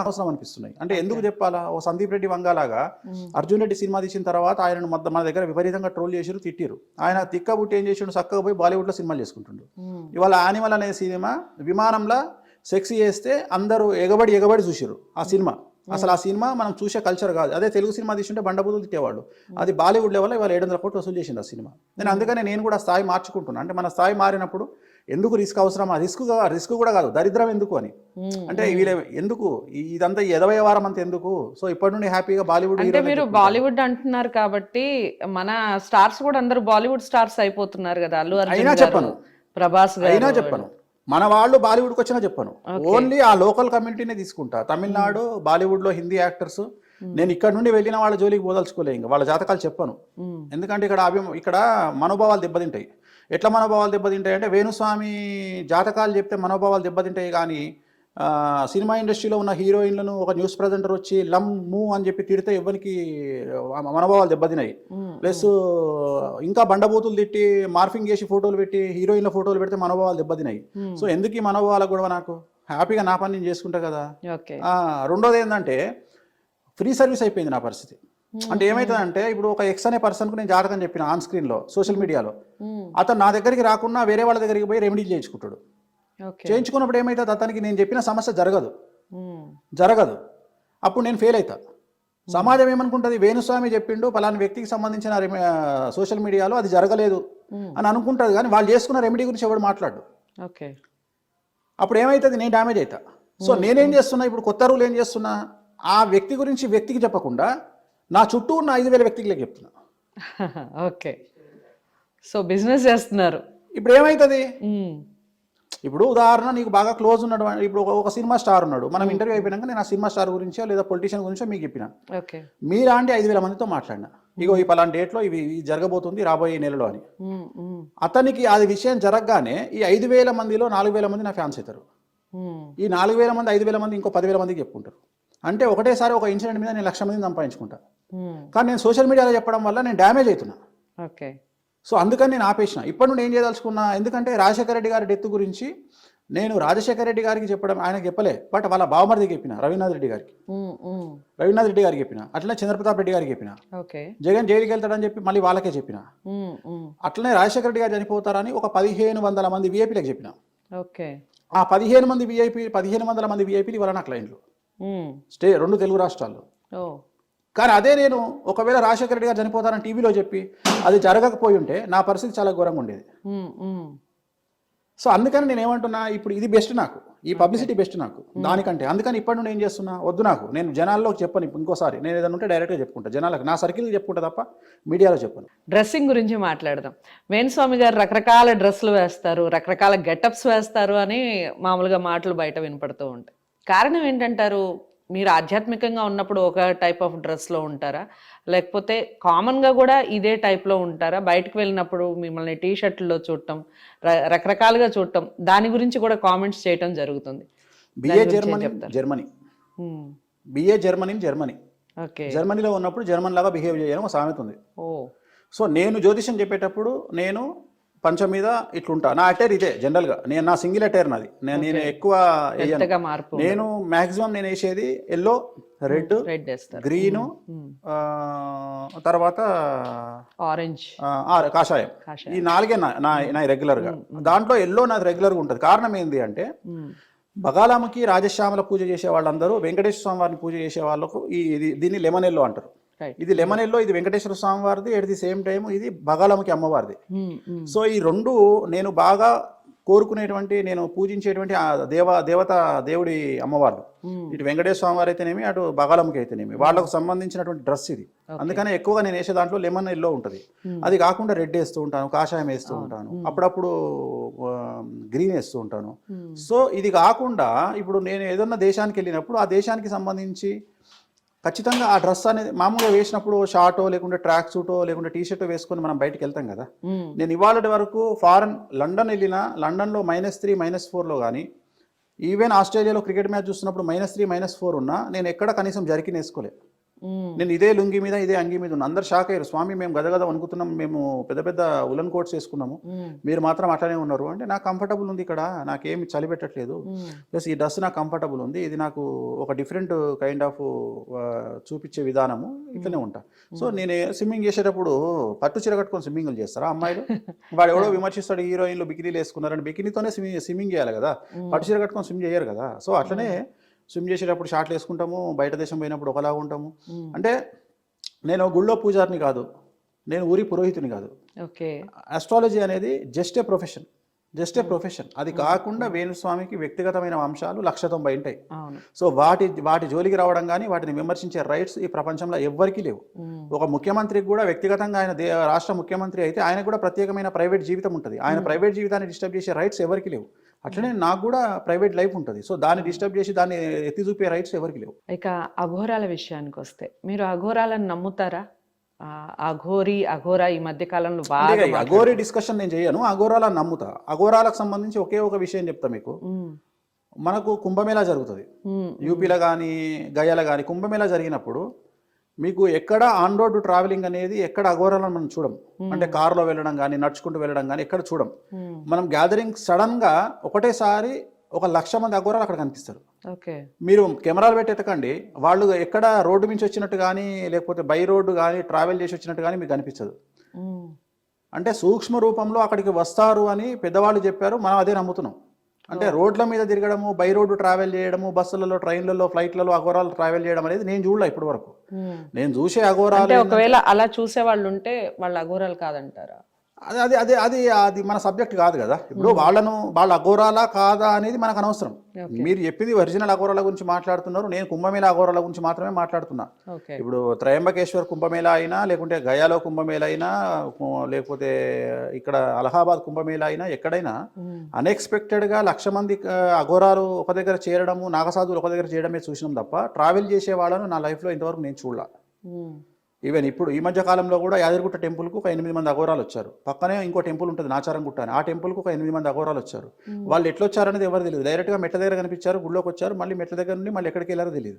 అవసరం అనిపిస్తున్నాయి. అంటే ఎందుకు చెప్పాలా? ఓ సందీప్ రెడ్డి వంగాలాగా అర్జున్ రెడ్డి సినిమా తీసిన తర్వాత మొత్తం మన దగ్గర విపరీతంగా ట్రోల్ చేసిరు తిట్టిరు. ఆయన తిక్కబుట్టి ఏం చేసిండు? చక్కగా పోయి బాలీవుడ్లో సినిమాలు చేసుకుంటుండు. ఇవాళ యానిమల్ అనే సినిమా విమానంలో సెక్స్ చేస్తే అందరూ ఎగబడి ఎగబడి చూసిరు ఆ సినిమా. అసలు ఆ సినిమా మనం చూసే కల్చర్ కాదు. అదే తెలుగు సినిమా తీసుంటే బండబూతులు తిట్టేవాళ్ళు. అది బాలీవుడ్ లెవెల్ ఇవాళ ఏడు వందల కోట్లు వసూలు చేసింది ఆ సినిమా. నేను అందుకనే నేను కూడా స్థాయి మార్చుకుంటున్నాను అంటే మన స్థాయి మారినప్పుడు ఎందుకు రిస్క్ అవసరం ఆ రిస్క్ రిస్క్ కూడా కాదు. దరిద్రం ఎందుకు అని. అంటే వీళ్ళ ఎందుకు? ఇదంతా ఈ ఎదవై వారం అంత ఎందుకు? సో ఇప్పటి నుండి హ్యాపీగా బాలీవుడ్ అంటే మీరు. బాలీవుడ్ అంటున్నారు కాబట్టి మన స్టార్స్ కూడా అందరూ బాలీవుడ్ స్టార్స్ అయిపోతున్నారు కదా. అల్లు అర్జున్ అయినా చెప్పను. ప్రభాస్ అయినా చెప్పను. మన వాళ్ళు బాలీవుడ్కి వచ్చినా చెప్పను. ఓన్లీ ఆ లోకల్ కమ్యూనిటీనే తీసుకుంటా. తమిళనాడు బాలీవుడ్లో హిందీ యాక్టర్స్. నేను ఇక్కడ నుండి వెళ్ళిన వాళ్ళ జోలికి పోదలుచుకోలే ఇంకా. వాళ్ళ జాతకాలు చెప్పను. ఎందుకంటే ఇక్కడ అభి ఇక్కడ మనోభావాలు దెబ్బతింటాయి. ఎట్లా మనోభావాలు దెబ్బతింటాయి అంటే వేణుస్వామి జాతకాలు చెప్తే మనోభావాలు దెబ్బతింటాయి కానీ సినిమా ఇండస్ట్రీలో ఉన్న హీరోయిన్లను ఒక న్యూస్ ప్రజెంటర్ వచ్చి లమ్ మూ అని చెప్పి తిడితే ఎవరికి మనోభావాలు దెబ్బతినాయి. ప్లస్ ఇంకా బండబూతులు తిట్టి మార్ఫింగ్ చేసి ఫోటోలు పెట్టి హీరోయిన్ల ఫోటోలు పెడితే మనోభావాలు దెబ్బతినాయి. సో ఎందుకు ఈ మనోభావాల గొడవ నాకు? హ్యాపీగా నా పని నేను చేసుకుంటా కదా. రెండోది ఏంటంటే ఫ్రీ సర్వీస్ అయిపోయింది నా పరిస్థితి. అంటే ఏమవుతుందంటే ఇప్పుడు ఒక ఎక్స్ అనే పర్సన్కు నేను జాతకం చెప్పిన ఆన్ స్క్రీన్లో సోషల్ మీడియాలో. అతను నా దగ్గరికి రాకుండా వేరే వాళ్ళ దగ్గరికి పోయి రెమెడీ చేయించుకుంటాడు. చేయించుకున్నప్పుడు ఏమవుతుంది అతనికి నేను చెప్పిన సమస్య జరగదు. జరగదు. అప్పుడు నేను ఫెయిల్ అవుతా సమాజం ఏమనుకుంటుంది? వేణుస్వామి చెప్పిండు పలానా వ్యక్తికి సంబంధించిన సోషల్ మీడియాలో అది జరగలేదు. అని అనుకుంటుంది కానీ వాళ్ళు చేసుకున్న రెమెడీ గురించి ఎవడు మాట్లాడు? ఓకే. అప్పుడు ఏమవుతుంది నేను డ్యామేజ్ అవుతా సో నేనేం చేస్తున్నా? ఇప్పుడు కొత్త రూల్ ఏం చేస్తున్నా? ఆ వ్యక్తి గురించి వ్యక్తికి చెప్పకుండా నా చుట్టూ ఉన్న ఐదు వేల వ్యక్తికి చెప్తున్నా. ఓకే. సో బిజినెస్ చేస్తున్నారు. ఇప్పుడు ఏమవుతుంది. ఇప్పుడు ఉదాహరణ నీకు బాగా క్లోజ్ ఉన్నాడు ఇప్పుడు ఒక- సినిమా స్టార్ ఉన్నాడు. మనం ఇంటర్వ్యూ అయిపోయినాక నేను ఆ సినిమా స్టార్ గురించో లేదా పొలిటీషియన్ గురించో మీకు చెప్పిన. మీలాంటి ఐదు వేల మందితో మాట్లాడినా. ఇగో ఈ పలానా డేట్లో ఇవి ఇవి జరగబోతుంది రాబోయే నెలలో అని. అతనికి అది విషయం జరగగానే ఈ ఐదు వేల మందిలో నాలుగు వేల మంది నా ఫ్యాన్స్ అవుతారు. ఈ నాలుగు వేల మంది ఐదు వేల మంది ఇంకో పదివేల మందికి చెప్పుకుంటారు. అంటే ఒకటేసారి ఒక ఇన్సిడెంట్ మీద నేను లక్ష మందిని సంపాదించుకుంటా. మ్మ్. కానీ నేను సోషల్ మీడియాలో చెప్పడం వల్ల నేను డ్యామేజ్ అవుతున్నా ఓకే సో అందుకని నేను ఆపేసిన. ఇప్పటి నుండి ఏం చేయదలుచుకున్నా ఎందుకంటే రాజశేఖర రెడ్డి గారి డెత్ గురించి నేను రాజశేఖర రెడ్డి గారికి చెప్పడం ఆయనకు చెప్పలే బట్ వాళ్ళ బావమరిదికి చెప్పిన రవీనాథ్ రెడ్డి గారికి. మ్మ్. మ్మ్. రవీనాథ్ రెడ్డి గారికి చెప్పిన అట్లనే చంద్రప్రతాప్ రెడ్డి గారికి చెప్పిన. ఓకే జగన్ జైలుకి వెళ్తాడని చెప్పి మళ్ళీ వాళ్ళకే చెప్పిన. అట్లనే రాజశేఖర రెడ్డి గారు చనిపోతారని ఒక పదిహేను వందల మంది విఐపీలకు చెప్పిన. ఓకే ఆ పదిహేను మంది విఐపీ పదిహేను వందల మంది విఐపీలు ఇవాళ నా క్లయింట్లు. స్టే రెండు తెలుగు రాష్ట్రాల్లో. ఓ కానీ అదే నేను ఒకవేళ రాజశేఖర రెడ్డి గారు చనిపోతారని టీవీలో చెప్పి అది జరగకపోయి ఉంటే నా పరిస్థితి చాలా ఘోరంగా ఉండేది. సో అందుకని నేను ఏమంటున్నా ఇప్పుడు ఇది బెస్ట్ నాకు. ఈ పబ్లిసిటీ బెస్ట్ నాకు. దానికంటే. అందుకని ఇప్పటి నుండి ఏం చేస్తున్నా వద్దు నాకు. నేను జనాల్లో చెప్పను ఇంకోసారి. నేను ఏదైనా ఉంటే డైరెక్ట్గా చెప్పుకుంటా. జనాలకు నా సర్కిల్కి చెప్పుకుంటా తప్ప మీడియాలో చెప్పను. డ్రెస్సింగ్ గురించి మాట్లాడదాం. వేణుస్వామి గారు రకరకాల డ్రెస్సులు వేస్తారు రకరకాల గెటప్స్ వేస్తారు అని మామూలుగా మాటలు బయట వినపడుతూ ఉంటాయి. కారణం ఏంటంటారు? మీరు ఆధ్యాత్మికంగా ఉన్నప్పుడు ఒక టైప్ ఆఫ్ డ్రెస్లో ఉంటారా? లేకపోతే కామన్గా కూడా ఇదే టైప్లో ఉంటారా? బయటకు వెళ్ళినప్పుడు మిమ్మల్ని టీ షర్ట్లో చూడటం రకరకాలుగా చూడటం దాని గురించి కూడా కామెంట్స్ చేయటం జరుగుతుంది. BA Germany? Germany. BA Germany Germany. Okay. జర్మనీలో ఉన్నప్పుడు జర్మన్ లాగా బిహేవ్ చేయడం సామెత ఉంది. ఓ. సో నేను జ్యోతిషం చెప్పేటప్పుడు నేను పంచం మీద ఇట్లుంటా. నా అటైర్ ఇదే జనరల్గా. నేను నా సింగిల్ అటైర్ నాది. నేను నేను ఎక్కువ నేను మాక్సిమం నేను వేసేది ఎల్లో రెడ్ రెడ్ గ్రీను. తర్వాత ఆరెంజ్. కాషాయం. ఈ నాలుగే నా నా రెగ్యులర్గా. దాంట్లో ఎల్లో నాది రెగ్యులర్గా ఉంటుంది. కారణం ఏంటి అంటే. బగాలాముకి రాజశ్యామల పూజ చేసే వాళ్ళందరూ వెంకటేశ్వర స్వామి వారిని పూజ చేసే వాళ్ళకు ఈ ఇది దీన్ని లెమన్ ఎల్లో అంటారు. ఇది లెమన్ ఎల్లో ఇది వెంకటేశ్వర స్వామి వారిది ఎట్ ది సేమ్ టైం ఇది బగాలమ్మకి అమ్మవారిది. మ్మ్. మ్మ్. సో ఈ రెండు నేను బాగా కోరుకునేటువంటి నేను పూజించేటువంటి ఆ దేవ దేవత దేవుడి అమ్మవారు మ్మ్. ఇటు వెంకటేశ్వర స్వామి వారు అయితేనేమి అటు బగాలమ్మకి అయితేనేమి. వాళ్ళకు సంబంధించినటువంటి డ్రెస్ ఇది. అందుకనే ఎక్కువగా నేను వేసే దాంట్లో లెమన్ ఎల్లో ఉంటుంది. అది కాకుండా రెడ్ వేస్తూ ఉంటాను కాషాయం వేస్తూ ఉంటాను. అప్పుడప్పుడు గ్రీన్ వేస్తూ ఉంటాను. సో ఇది కాకుండా ఇప్పుడు నేను ఏదన్నా దేశానికి వెళ్ళినప్పుడు ఆ దేశానికి సంబంధించి ఖచ్చితంగా ఆ డ్రెస్ అనేది మామూలుగా వేసినప్పుడు షార్టో లేకుంటే ట్రాక్ సూటో లేకుంటే టీ షర్టో వేసుకొని మనం బయటకు వెళ్తాం కదా. నేను ఇవాళ వరకు ఫారెన్ లండన్ వెళ్ళినా లండన్లో మైనస్ త్రీ మైనస్ ఫోర్లో కానీ ఈవెన్ ఆస్ట్రేలియాలో క్రికెట్ మ్యాచ్ చూస్తున్నప్పుడు మైనస్ త్రీ మైనస్ ఫోర్ ఉన్నా నేను ఎక్కడ కనీసం జరికిన వేసుకోలే ఉమ్, నేను ఇదే లుంగి మీద ఇదే అంగి మీద ఉన్నా. అందరు షాక్ అయ్యారు. స్వామి మేము గదగద అనుకుతున్నాం మేము పెద్ద పెద్ద ఉలన్ కోట్స్ వేసుకున్నాము మీరు మాత్రం అట్లనే ఉన్నారు అంటే నాకు కంఫర్టబుల్ ఉంది ఇక్కడ నాకేమి చలి పెట్టట్లేదు. ప్లస్ ఈ డ్రెస్ నాకు కంఫర్టబుల్ ఉంది. ఇది నాకు ఒక డిఫరెంట్ కైండ్ ఆఫ్ చూపించే విధానము ఇట్లనే ఉంటా. సో నేను స్విమ్మింగ్ చేసేటప్పుడు పట్టు చీర కట్టుకొని స్విమ్మింగ్లు చేస్తారా అమ్మాయిలు? వాడు ఎవడో విమర్శిస్తాడు హీరోయిన్లు బికినీలు వేసుకున్నారని. బికినీతోనే స్విమ్మింగ్ స్విమ్మింగ్ చేయాలి కదా. పట్టు చీర కట్టుకొని స్విమ్ చేయరు కదా. సో అట్లనే స్విమ్ చేసేటప్పుడు షార్ట్లు వేసుకుంటాము బయట దేశం పోయినప్పుడు ఒకలా ఉంటాము. అంటే నేను గుళ్ళో పూజారిని కాదు నేను ఊరి పురోహితుని కాదు. ఓకే. ఆస్ట్రాలజీ అనేది just a profession. Just a profession అది కాకుండా వేణుస్వామికి వ్యక్తిగతమైన అంశాలు లక్ష తొంభై ఉంటాయి. సో వాటి వాటి జోలికి రావడం కానీ వాటిని విమర్శించే రైట్స్ ఈ ప్రపంచంలో ఎవ్వరికీ లేవు. ఒక ముఖ్యమంత్రికి కూడా వ్యక్తిగతంగా ఆయన రాష్ట్ర ముఖ్యమంత్రి అయితే ఆయన కూడా ప్రత్యేకమైన ప్రైవేట్ జీవితం ఉంటుంది. ఆయన ప్రైవేట్ జీవితాన్ని డిస్టర్బ్ చేసే రైట్స్ ఎవరికి లేవు. అట్లనే నాకు కూడా ప్రైవేట్ లైఫ్ ఉంటుంది. సో దాన్ని డిస్టర్బ్ చేసి దాన్ని ఎత్తి చూపే రైట్స్ ఎవరికి లేవు. ఇక అఘోరాల విషయానికి వస్తే మీరు అఘోరాలను నమ్ముతారా? అఘోరి అఘోరా ఈ మధ్య కాలంలో బాగా అఘోరీ డిస్కషన్ నేను చేయను అఘోరాల నమ్ముతా. అఘోరాలకు సంబంధించి ఒకే ఒక విషయం చెప్తా మీకు. మనకు కుంభమేళా జరుగుతుంది. యూపీలో కానీ గయాలో కానీ కుంభమేళా జరిగినప్పుడు మీకు ఎక్కడ ఆన్ రోడ్ ట్రావెలింగ్ అనేది ఎక్కడ అఘోరాలను మనం చూడం. అంటే కారులో వెళ్ళడం కానీ నడుచుకుంటూ వెళ్ళడం కానీ ఎక్కడ చూడం. మనం గ్యాదరింగ్ సడన్గా ఒకటేసారి ఒక లక్ష మంది అఘోరాలు అక్కడ కనిపిస్తారు. మీరు కెమెరాలు పెట్టి ఎతకండి. వాళ్ళు ఎక్కడ రోడ్డు నుంచి వచ్చినట్టు కానీ లేకపోతే బై రోడ్డు కానీ ట్రావెల్ చేసి వచ్చినట్టు కానీ మీకు కనిపించదు అంటే సూక్ష్మ రూపంలో అక్కడికి వస్తారు అని పెద్దవాళ్ళు చెప్పారు. మనం అదే నమ్ముతున్నాం. అంటే రోడ్ల మీద తిరగడము బై రోడ్డు ట్రావెల్ చేయడము బస్సులలో ట్రైన్లలో ఫ్లైట్లలో అఘోరాలు ట్రావెల్ చేయడం అనేది నేను చూడలే ఇప్పటి వరకు. నేను చూసే అఘోరాలు ఒకవేళ అలా చూసే వాళ్ళు ఉంటే వాళ్ళు అఘోరాలు కాదంటారా? అది అది అది అది అది మన సబ్జెక్ట్ కాదు కదా. ఇప్పుడు వాళ్ళను వాళ్ళ అఘోరాలా కాదా అనేది మనకు అనవసరం. మీరు చెప్పింది ఒరిజినల్ అఘోరాల గురించి మాట్లాడుతున్నారు నేను కుంభమేళ అఘోరాల గురించి మాత్రమే మాట్లాడుతున్నా. ఇప్పుడు త్రయంబకేశ్వర్ కుంభమేళ అయినా లేకుంటే గయాలో కుంభమేళ అయినా లేకపోతే ఇక్కడ అలహాబాద్ కుంభమేళ అయినా ఎక్కడైనా అన్ఎక్స్పెక్టెడ్గా లక్ష మంది అఘోరాలు ఒక దగ్గర చేరడము నాగసాధువులు ఒక దగ్గర చేయడమే చూసినాం తప్ప ట్రావెల్ చేసే వాళ్ళను నా లైఫ్లో ఇంతవరకు నేను చూడలా. ఉమ్, ఈవెన్ ఇప్పుడు ఈ మధ్య కాలంలో కూడా యాదగిరిగుట్ట టెంపుల్కు ఒక ఎనిమిది మంది అఘోరాలు వచ్చారు. పక్కనే ఇంకో టెంపుల్ ఉంటుంది నాచారం గుట్ట అని. ఆ టెంపుల్కు ఒక ఎనిమిది మంది అఘోరాలు వచ్చారు. వాళ్ళు ఎట్లా వచ్చారనేది ఎవరు తెలియదు. డైరెక్ట్గా మెట్ల దగ్గర కనిపించారు గుళ్ళోకి వచ్చారు మళ్ళీ మెట్ల దగ్గర నుండి మళ్ళీ ఎక్కడికి వెళ్ళారో తెలియదు.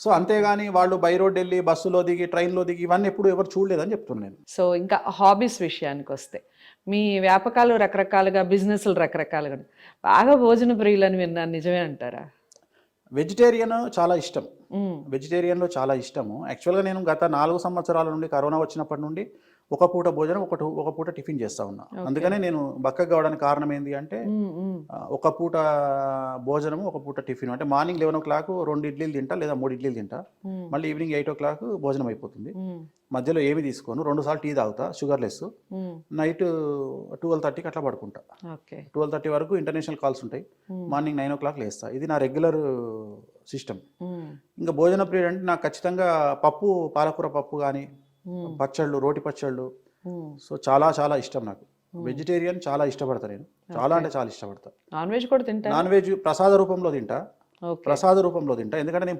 సో అంతేగాని వాళ్ళు బై రోడ్ వెళ్ళి బస్సులో దిగి ట్రైన్లో దిగి ఇవన్నీ ఎప్పుడు ఎవరు చూడలేదని చెప్తున్నాను నేను. సో ఇంకా హాబీస్ విషయానికి వస్తే మీ వ్యాపకాలు రకరకాలుగా బిజినెస్లు రకరకాలుగా. బాగా భోజన ప్రియులని విన్నాను నిజమే అంటారా? వెజిటేరియన్ చాలా ఇష్టం. వెజిటేరియన్లో చాలా ఇష్టము. యాక్చువల్గా నేను గత నాలుగు సంవత్సరాల నుండి కరోనా వచ్చినప్పటి నుండి ఒక పూట భోజనం ఒక ఒక పూట టిఫిన్ చేస్తా ఉన్నా. అందుకనే నేను బక్కగా కావడానికి కారణం ఏంటి అంటే ఒక పూట భోజనము ఒక పూట టిఫిన్. అంటే మార్నింగ్ లెవెన్ ఓ క్లాక్ రెండు ఇడ్లీలు తింటా లేదా మూడు ఇడ్లీలు తింటా. మళ్ళీ ఈవినింగ్ ఎయిట్ ఓ క్లాక్ భోజనం అయిపోతుంది. మధ్యలో ఏమి తీసుకోను రెండు సార్లు టీ తాగుతా షుగర్లెస్ ఉమ్, నైట్ ట్వెల్వ్ థర్టీకి అట్లా పడుకుంటా. ఓకే. ట్వెల్వ్ థర్టీ వరకు ఇంటర్నేషనల్ కాల్స్ ఉంటాయి. మార్నింగ్ నైన్ ఓ క్లాక్ లేస్తా. ఇది నా రెగ్యులర్ సిస్టమ్. ఇంకా భోజన పీరియడ్ అంటే నాకు ఖచ్చితంగా పప్పు పాలకూర పప్పు కానీ పచ్చళ్ళు రోటి పచ్చళ్ళు. సో చాలా చాలా ఇష్టం నాకు. వెజిటేరియన్ చాలా ఇష్టపడతా నేను. చాలా అంటే చాలా ఇష్టపడతా. నాన్ వెజ్ కూడా తింటారా నాన్ వెజ్ ప్రసాద రూపంలో తింటా. ప్రసాద రూపంలో తింటా. ఎందుకంటే నేను